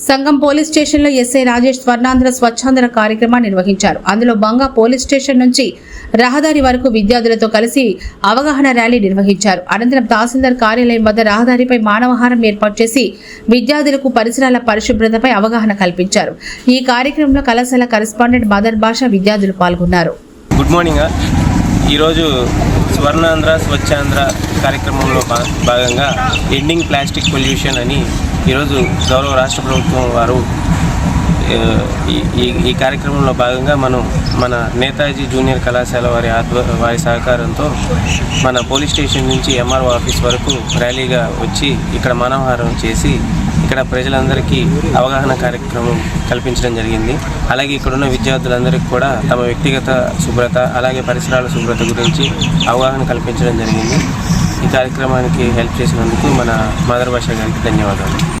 సంఘం పోలీస్ స్టేషన్లో ఎస్ఐ రాజేష్ స్వర్ణాంధ్ర స్వచ్ఛాంధ్ర కార్యక్రమాన్ని నిర్వహించారు. అందులో బంగా పోలీస్ స్టేషన్ నుంచి రహదారి వరకు విద్యార్థులతో కలిసి అవగాహన ర్యాలీ నిర్వహించారు. అనంతరం తహసీల్దార్ కార్యాలయం వద్ద రహదారిపై మానవహారం ఏర్పాటు చేసి విద్యార్థులకు పరిసరాల పరిశుభ్రతపై అవగాహన కల్పించారు. ఈ కార్యక్రమంలో కళాశాల కరెస్పాండెంట్ మదర్ భాష విద్యార్థులు పాల్గొన్నారు. గుడ్ మార్నింగ్ ఈరోజు స్వర్ణాంధ్ర స్వచ్ఛాంధ్ర కార్యక్రమంలో భా- భాగంగా ఎండింగ్ ప్లాస్టిక్ పొల్యూషన్ అని ఈరోజు గౌరవ రాష్ట్ర ప్రభుత్వం వారు ఈ- ఈ ఈ కార్యక్రమంలో భాగంగా మనం మన నేతాజీ జూనియర్ కళాశాల వారి ఆధ్వ వారి సహకారంతో మన పోలీస్ స్టేషన్ నుంచి ఎంఆర్ఓ ఆఫీస్ వరకు ర్యాలీగా వచ్చి ఇక్కడ మానవహారం చేసి ఇక్కడ ప్రజలందరికీ అవగాహన కార్యక్రమం కల్పించడం జరిగింది. అలాగే ఇక్కడున్న విద్యార్థులందరికీ కూడా తమ వ్యక్తిగత శుభ్రత అలాగే పరిసరాల శుభ్రత గురించి అవగాహన కల్పించడం జరిగింది. ఈ కార్యక్రమానికి హెల్ప్ చేసినందుకు మన మాతృభాష భాష గారికి ధన్యవాదాలు.